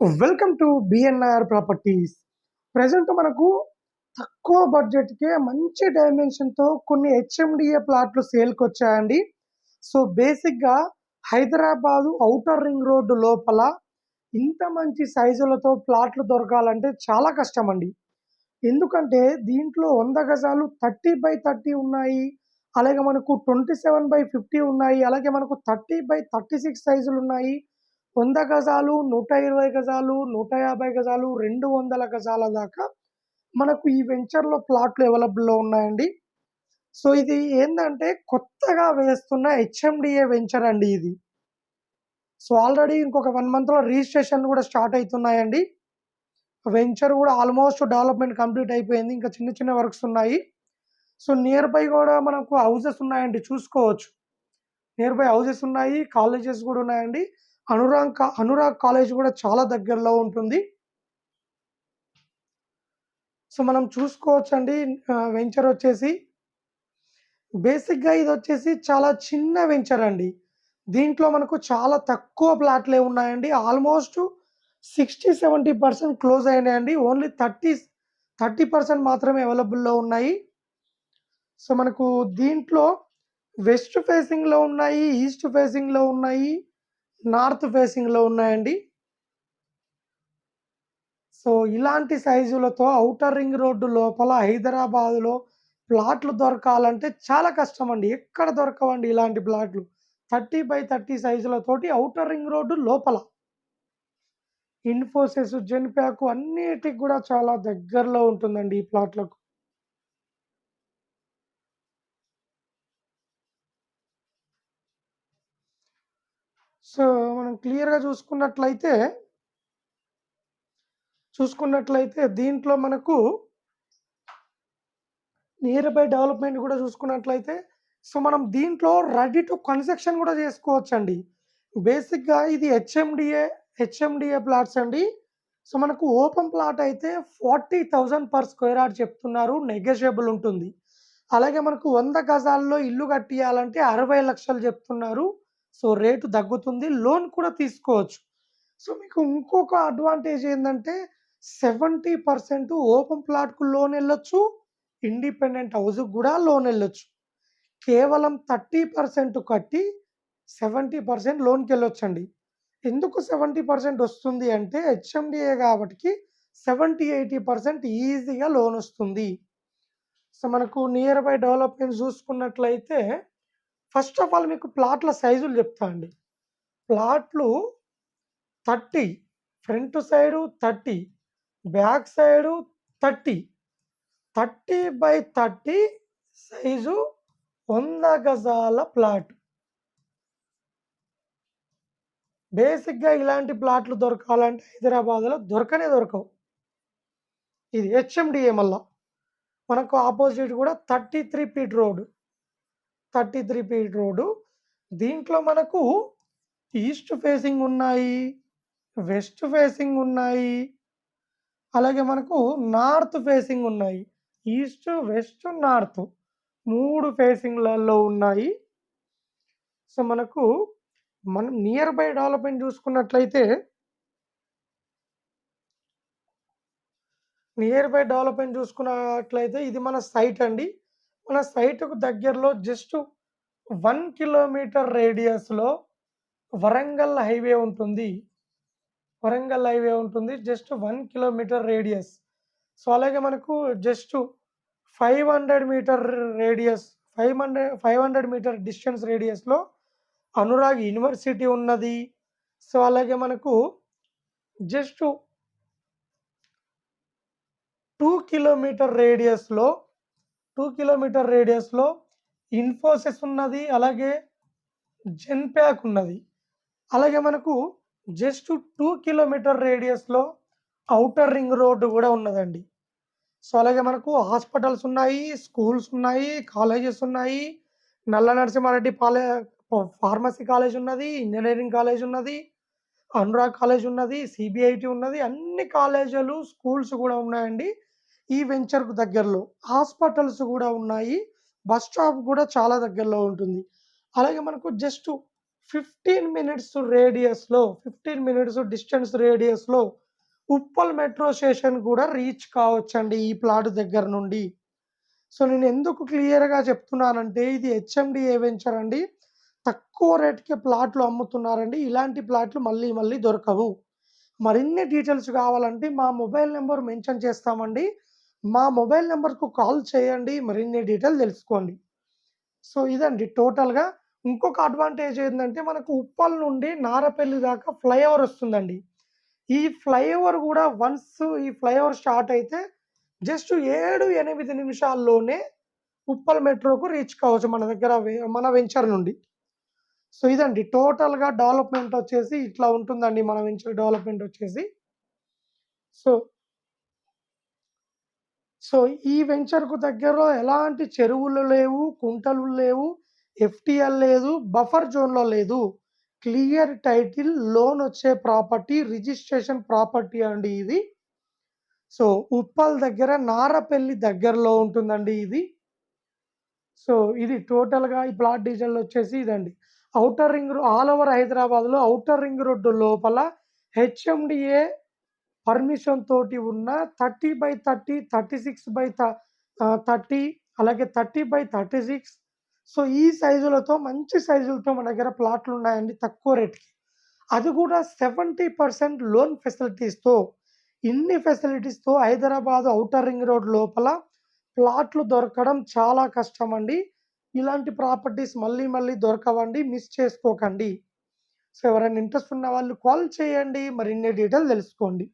Welcome to BNR properties present మనకు తక్కువ బడ్జెట్కే మంచి డైమెన్షన్తో కొన్ని హెచ్ఎండిఏ ప్లాట్లు సేల్కి వచ్చాయండి. సో బేసిక్గా హైదరాబాదు ఔటర్ రింగ్ రోడ్డు లోపల ఇంత మంచి సైజులతో ప్లాట్లు దొరకాలంటే చాలా కష్టం అండి ఎందుకంటే దీంట్లో వంద గజాలు థర్టీ బై థర్టీ ఉన్నాయి. అలాగే మనకు ట్వంటీ సెవెన్ బై ఫిఫ్టీ ఉన్నాయి. అలాగే మనకు థర్టీ బై థర్టీ సిక్స్ సైజులు ఉన్నాయి. వంద గజాలు నూట ఇరవై గజాలు నూట యాభై గజాలు రెండు వందల గజాల దాకా మనకు ఈ వెంచర్లో ప్లాట్లు అవైలబుల్లో ఉన్నాయండి. సో ఇది ఏంటంటే కొత్తగా వేస్తున్న హెచ్ఎండిఏ వెంచర్ అండి ఇది. సో ఆల్రెడీ ఇంకొక వన్ మంత్లో రిజిస్ట్రేషన్ కూడా స్టార్ట్ అవుతున్నాయండి. వెంచర్ కూడా ఆల్మోస్ట్ డెవలప్మెంట్ కంప్లీట్ అయిపోయింది. ఇంకా చిన్న చిన్న వర్క్స్ ఉన్నాయి. సో నియర్ బై కూడా మనకు హౌసెస్ ఉన్నాయండి. చూసుకోవచ్చు. నియర్ బై హౌసెస్ ఉన్నాయి. కాలేజెస్ కూడా ఉన్నాయండి. అనురాగ్ కా- అనురాగ్ కాలేజ్ కూడా చాలా దగ్గరలో ఉంటుంది. సో మనం చూసుకోవచ్చు అండి వెంచర్ వచ్చేసి బేసిక్గా ఇది వచ్చేసి చాలా చిన్న వెంచర్ అండి. దీంట్లో మనకు చాలా తక్కువ ప్లాట్లే ఉన్నాయండి? Almost sixty seventy percent close అయినాయండి. ఓన్లీ థర్టీ థర్టీ పర్సెంట్ మాత్రమే అవైలబుల్లో ఉన్నాయి. సో మనకు దీంట్లో వెస్ట్ ఫేసింగ్లో ఉన్నాయి ఈస్ట్ ఫేసింగ్లో ఉన్నాయి. నార్త్ ఫేసింగ్లో ఉన్నాయండి. సో ఇలాంటి సైజులతో ఔటర్ రింగ్ రోడ్డు లోపల హైదరాబాదులో ప్లాట్లు దొరకాలంటే చాలా కష్టం అండి ఎక్కడ దొరకవండి ఇలాంటి ప్లాట్లు? థర్టీ బై థర్టీ సైజులతోటి ఔటర్ రింగ్ రోడ్డు లోపల. ఇన్ఫోసిస్ జెన్ప్యాక్ అన్నిటికి కూడా చాలా దగ్గరలో ఉంటుందండి ఈ ప్లాట్లకు. సో మనం క్లియర్గా చూసుకున్నట్లయితే చూసుకున్నట్లయితే దీంట్లో మనకు నియర్ బై డెవలప్మెంట్ కూడా చూసుకున్నట్లయితే సో మనం దీంట్లో రెడీ టు కన్స్ట్రక్షన్ కూడా చేసుకోవచ్చండి. బేసిక్గా ఇది హెచ్ఎండిఏ హెచ్ఎండిఏ ప్లాట్స్ అండి. సో మనకు ఓపెన్ ప్లాట్ అయితే forty thousand per square yard చెప్తున్నారు నెగోషియబుల్ ఉంటుంది. అలాగే మనకు వంద గజాల్లో ఇల్లు కట్టియాలంటే అరవై లక్షలు చెప్తున్నారు. సో రేటు తగ్గుతుంది లోన్ కూడా తీసుకోవచ్చు. సో మీకు ఇంకొక అడ్వాంటేజ్ ఏంటంటే సెవెంటీ పర్సెంట్ ఓపెన్ ప్లాట్కు లోన్ వెళ్ళొచ్చు ఇండిపెండెంట్ హౌస్కి కూడా లోన్ వెళ్ళొచ్చు. కేవలం థర్టీ పర్సెంట్ కట్టి సెవెంటీ పర్సెంట్ లోన్కి వెళ్ళొచ్చండి. ఎందుకు సెవెంటీ పర్సెంట్ వస్తుంది అంటే హెచ్ఎండిఏ కాబట్టి సెవెంటీ ఎయిటీ పర్సెంట్ ఈజీగా లోన్ వస్తుంది. సో మనకు నియర్ బై డెవలప్మెంట్ చూసుకున్నట్లయితే ఫస్ట్ ఆఫ్ ఆల్ మీకు ప్లాట్ల సైజులు చెప్తా అండి. ప్లాట్లు thirty front side thirty back side thirty. Thirty by thirty size వంద గజాల ప్లాట్. బేసిక్గా ఇలాంటి ప్లాట్లు దొరకాలంటే హైదరాబాద్లో దొరకనే దొరకవు. ఇది హెచ్ఎండిఏ మళ్ళా. మనకు ఆపోజిట్ కూడా thirty three feet road. Thirty three feet road. దీంట్లో మనకు ఈస్ట్ ఫేసింగ్ ఉన్నాయి వెస్ట్ ఫేసింగ్ ఉన్నాయి అలాగే మనకు నార్త్ ఫేసింగ్ ఉన్నాయి. ఈస్ట్ వెస్ట్ నార్త్ మూడు ఫేసింగ్లలో ఉన్నాయి. సో మనకు మనం నియర్ బై డెవలప్మెంట్ చూసుకున్నట్లయితే నియర్ బై డెవలప్మెంట్ చూసుకున్నట్లయితే ఇది మన సైట్ అండి. మన సైట్కు దగ్గరలో జస్ట్ వన్ కిలోమీటర్ రేడియస్లో వరంగల్ హైవే ఉంటుంది. వరంగల్ హైవే ఉంటుంది. Just one kilometre radius. So అలాగే మనకు just five hundred metre radius five hundred five hundred metre distance రేడియస్లో Anurag university ఉన్నది. సో అలాగే మనకు జస్ట్ టూ కిలోమీటర్ రేడియస్లో టూ కిలోమీటర్ రేడియస్లో ఇన్ఫోసిస్ ఉన్నది అలాగే జెన్ప్యాక్ ఉన్నది. అలాగే మనకు జస్ట్ టూ కిలోమీటర్ రేడియస్లో ఔటర్ రింగ్ రోడ్డు కూడా ఉన్నదండి. సో అలాగే మనకు హాస్పిటల్స్ ఉన్నాయి స్కూల్స్ ఉన్నాయి కాలేజెస్ ఉన్నాయి. నల్ల నరసింహారెడ్డి పాలే ఫార్మసీ కాలేజ్ ఉన్నది ఇంజనీరింగ్ కాలేజ్ ఉన్నది అనురాగ్ కాలేజ్ ఉన్నది సిబిఐటి ఉన్నది అన్ని కాలేజీలు స్కూల్స్ కూడా ఉన్నాయండి. ఈ వెంచర్కు దగ్గరలో హాస్పిటల్స్ కూడా ఉన్నాయి బస్ స్టాప్ కూడా చాలా దగ్గరలో ఉంటుంది అలాగే మనకు జస్ట్ 15 మినిట్స్ రేడియస్‌లో 15 మినిట్స్ డిస్టెన్స్ రేడియస్‌లో ఉప్పల్ మెట్రో స్టేషన్ కూడా రీచ్ కావచ్చండి ఈ ప్లాట్ దగ్గర నుండి. సో, నేను ఎందుకు క్లియర్‌గా చెప్తున్నానంటే ఇది హెచ్ఎండిఏ వెంచర్ అండి. తక్కువ రేట్‌కే ప్లాట్లు అమ్ముతున్నారండి. ఇలాంటి ప్లాట్లు మళ్ళీ మళ్ళీ దొరకవు. మరిన్ని డీటెయిల్స్ కావాలంటే మా మొబైల్ నెంబర్ మెన్షన్ చేస్తామండి. మా మొబైల్ నెంబర్కు కాల్ చేయండి. మరిన్ని డీటెయిల్ తెలుసుకోండి. సో, ఇదండి టోటల్‌గా. ఇంకొక అడ్వాంటేజ్ ఏంటంటే మనకు ఉప్పల్ నుండి నారపల్లి దాకా ఫ్లైఓవర్ వస్తుందండి. ఈ ఫ్లైఓవర్ కూడా వన్స్ ఈ ఫ్లైఓవర్ స్టార్ట్ అయితే జస్ట్ 7, 8 నిమిషాల్లోనే ఉప్పల్ మెట్రోకు రీచ్ కావచ్చు మన దగ్గర మన వెంచర్ నుండి. సో, ఇదండి టోటల్‌గా డెవలప్‌మెంట్ వచ్చేసి ఇట్లా ఉంటుందండి మన వెంచర్ డెవలప్‌మెంట్ వచ్చేసి. సో సో, ఈ వెంచర్‌కు దగ్గరలో ఎలాంటి చెరువులు లేవు, కుంటలు లేవు, ఎఫ్‌టీఎల్ లేదు, బఫర్ జోన్‌లో లేదు. క్లియర్ టైటిల్ లోన్ వచ్చే ప్రాపర్టీ, రిజిస్ట్రేషన్ ప్రాపర్టీ అండి ఇది. సో, ఉప్పల్ దగ్గర నారపల్లి దగ్గరలో ఉంటుందండి ఇది. సో, ఇది టోటల్‌గా ఈ ప్లాట్ డీజిల్ వచ్చేసి ఇదండి. ఔటర్ రింగ్ ఆల్ ఓవర్ హైదరాబాద్‌లో ఔటర్ రింగ్ రోడ్డు లోపల హెచ్ఎండిఏ పర్మిషన్ తోటి ఉన్న 30/30, 36 త ఆహ్, 30 అలాగే 30/36 సో, ఈ సైజులతో మంచి సైజులతో మన దగ్గర ప్లాట్లు ఉన్నాయండి తక్కువ రేట్‌కి. అది కూడా 70% లోన్ ఫెసిలిటీస్‌తో. ఇన్ని ఫెసిలిటీస్‌తో హైదరాబాద్ ఔటర్ రింగ్ రోడ్ లోపల ప్లాట్లు దొరకడం చాలా కష్టమండి. ఇలాంటి ప్రాపర్టీస్ మళ్ళీ మళ్ళీ దొరకవండి. మిస్ చేసుకోకండి. సో, ఎవరైనా ఇంట్రెస్ట్ ఉన్న వాళ్ళు కాల్ చేయండి. మరిన్ని డీటెయిల్ తెలుసుకోండి.